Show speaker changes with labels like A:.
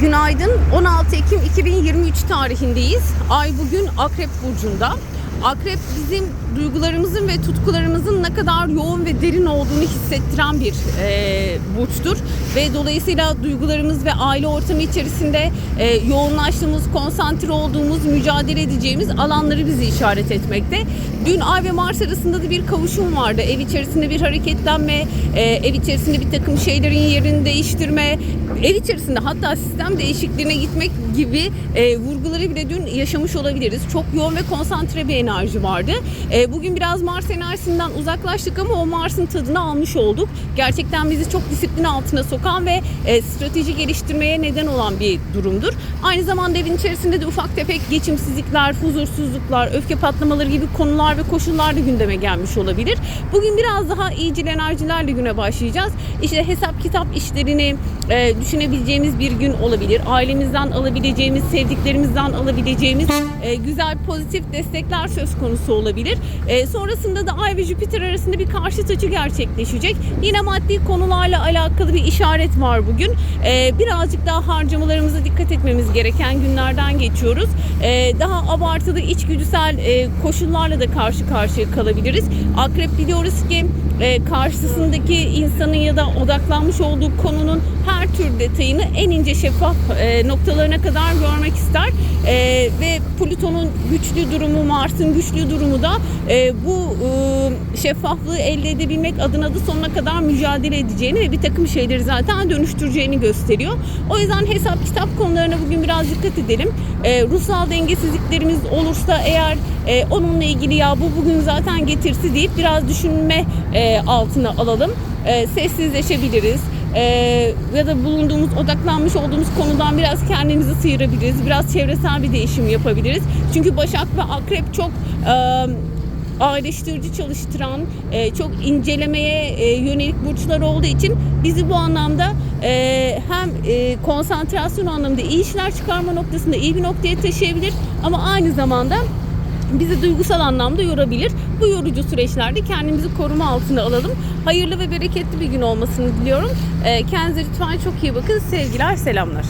A: Günaydın. 16 Ekim 2023 tarihindeyiz. Ay bugün Akrep burcunda. Akrep bizim duygularımızın ve tutkularımızın ne kadar yoğun ve derin olduğunu hissettiren bir e, burçtur. Ve dolayısıyla duygularımız ve aile ortamı içerisinde e, yoğunlaştığımız, konsantre olduğumuz, mücadele edeceğimiz alanları bizi işaret etmekte. Dün Ay ve Mars arasında da bir kavuşum vardı. Ev içerisinde bir hareketlenme, e, ev içerisinde bir takım şeylerin yerini değiştirme, ev içerisinde hatta sistem değişikliğine gitmek gibi e, vurguları bile dün yaşamış olabiliriz. Çok yoğun ve konsantre bir enerji vardı. E, bugün biraz Mars enerjisinden uzaklaştık ama o Mars'ın tadını almış olduk. Gerçekten bizi çok disiplin altına sokan ve e, strateji geliştirmeye neden olan bir durumdur. Aynı zamanda evin içerisinde de ufak tefek geçimsizlikler, huzursuzluklar, öfke patlamaları gibi konular ve koşullar da gündeme gelmiş olabilir. Bugün biraz daha iyicil enerjilerle güne başlayacağız. İşte hesap kitap işlerini e, düşünebileceğimiz bir gün olabilir. Ailemizden alabileceğimiz, sevdiklerimizden alabileceğimiz e, güzel pozitif destekler söz konusu olabilir. E, sonrasında da Ay ve Jüpiter arasında bir karşıt açı gerçekleşecek. Yine maddi konularla alakalı bir işaret var bugün. E, birazcık daha harcamalarımıza dikkat etmemiz gereken günlerden geçiyoruz. E, daha abartılı içgüdüsel e, koşullarla da karşı karşıya kalabiliriz. Akrep biliyoruz ki e, karşısındaki insanın ya da odaklanmış olduğu konunun her tür detayını en ince şeffaf e, noktalarına kadar görmek ister. E, ve Plüton'un güçlü durumu, Mars'ın güçlü durumu da e, bu e, şeffaflığı elde edebilmek adına da sonuna kadar mücadele edeceğini ve bir takım şeyleri zaten dönüştüreceğini gösteriyor. O yüzden hesap kitap konularına bugün biraz dikkat edelim. E, ruhsal dengesizliklerimiz olursa eğer e, onunla ilgili ya bu bugün zaten getirsi deyip biraz düşünme e, altına alalım. E, sessizleşebiliriz. E, ya da bulunduğumuz, odaklanmış olduğumuz konudan biraz kendimizi sıyırabiliriz. Biraz çevresel bir değişim yapabiliriz. Çünkü Başak ve Akrep çok e, ayrıştırıcı çalıştıran, e, çok incelemeye e, yönelik burçlar olduğu için bizi bu anlamda e, hem e, konsantrasyon anlamında iyi işler çıkarma noktasında iyi bir noktaya taşıyabilir ama aynı zamanda bizi duygusal anlamda yorabilir. Bu yorucu süreçlerde kendimizi koruma altına alalım. Hayırlı ve bereketli bir gün olmasını diliyorum. E, kendinize lütfen çok iyi bakın. Sevgiler, selamlar.